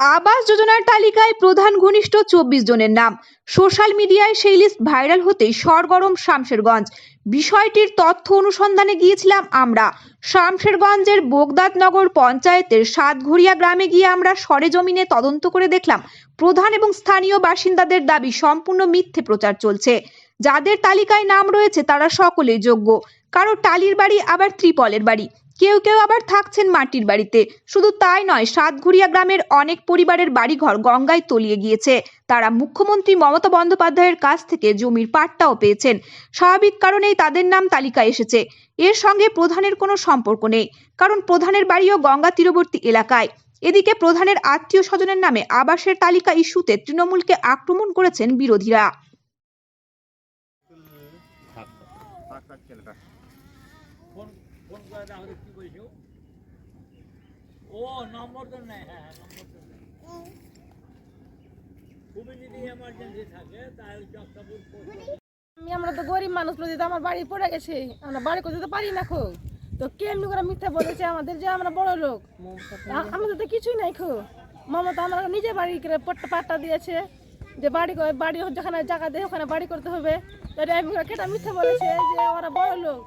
আবাস যোজনার তালিকায় প্রধান ঘনিষ্ঠ চব্বিশ জনের নাম। সোশ্যাল মিডিয়ায় সেই লিস্ট ভাইরাল হতেই সরগরম শামশেরগঞ্জ। বিষয়টির তথ্য অনুসন্ধানে গিয়েছিলাম আমরা। শামশেরগঞ্জের বোগদাতনগর পঞ্চায়েতের সাতঘরিয়া গ্রামে গিয়ে আমরা সরেজমিনে তদন্ত করে দেখলাম, প্রধান এবং স্থানীয় বাসিন্দাদের দাবি সম্পূর্ণ মিথ্যে প্রচার চলছে। যাদের তালিকায় নাম রয়েছে তারা সকলেই যোগ্য। কারও টালির বাড়ি, আবার ত্রিপলের বাড়ি। কেউ কেউ আবার থাকছেন মাটির বাড়িতে। শুধু তাই নয়, সাতঘরিয়া গ্রামের অনেক পরিবারের বাড়িঘর গঙ্গায় তলিয়ে গিয়েছে। তারা মুখ্যমন্ত্রী মমতা বন্দ্যোপাধ্যায়ের কাছ থেকে জমির পাট্টাও পেয়েছেন। স্বাভাবিক কারণেই তাদের নাম তালিকায় এসেছে। এর সঙ্গে প্রধানের কোনো সম্পর্ক নেই, কারণ প্রধানের বাড়িও গঙ্গা তীরবর্তী এলাকায়। এদিকে প্রধানের আত্মীয় স্বজনের নামে আবাসের তালিকা ইস্যুতে তৃণমূলকে আক্রমণ করেছেন বিরোধীরা। ফোন করে আমাদের কি ও? নম্বর তো নেই হ্যাঁ হ্যাঁ নম্বর তো নেই। খুবই যদি এমার্জেন্সি থাকে, তাহলে আমরা তো গরিব মানুষ আমার বাড়ি পড়ে গেছে, আমরা বাড়ি করতে তো পারি না খো। তো কেমনি করে মিথ্যা বলেছে আমাদের যে আমরা বড় লোক? আমাদের তো কিছুই নাই খো। মমতা আমরা নিজে বাড়ি করে পট্টা দিয়েছে, যে বাড়ি বাড়ি যেখানে জায়গা দেয়, ওখানে বাড়ি করতে হবে। তো এটা আমি কেটা মিথ্যা বলেছে যে ওরা বড় লোক।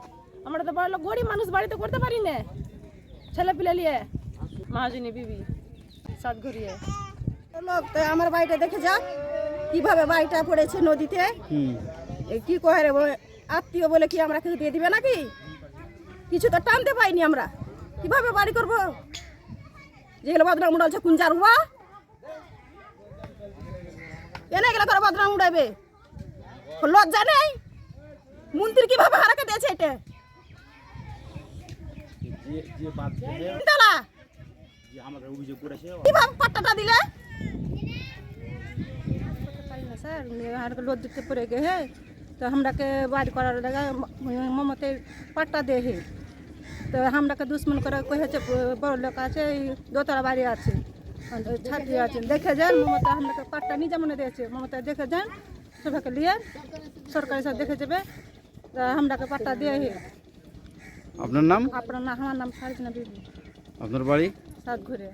আমরা তো বড় লোক গরিব মানুষ বাড়িতে করতে পারি না। ছেলে পিলে নিয়ে মহাজনী বিবি সাত ঘুরিয়ে লোক তো আমার বাড়িটা দেখে যাক কীভাবে বাড়িটা পড়েছে নদীতে। এ কি কহে রে বলে, আত্মীয় বলে কি আমরা কিছু দিয়ে দিবে নাকি? কিছু তো টানতে পাইনি আমরা। কীভাবে বাড়ি করব? যেগুলো বদনাম উড়ালছে কোন যার হওয়া এনে গেলে করে বদনাম উড়াইবে। লজ্জা নেই। মন্ত্রী কীভাবে হারাকে দিয়েছে এটা? যে যে বাদ দেবে তালা যে আমাকে অভিযোগ করেছে কীভাবে পাট্টাটা দিলে? স্যার আর লজ্জিত পড়ে গে হে তো আমরাকে বাড়ি করার লাগা মমতে পাট্টা দে হে। তো আমরাকে দুশ্মন করে কহেছে বড় লোক আছে দোতলা বাড়ি আছে ছাত্রী আছে। দেখে যান মমতা আমরাকে পাট্টা নিজে মনে দিয়েছে। মমতা দেখে যান সবাইকে নিয়ে সরকারি সাথে দেখে যাবে তো আমরাকে পাট্টা দিয়ে হে। আপনার নাম? আপনার নাম আমার নাম সারিনা বিবি। আপনার বাড়ি? সাত ঘুরে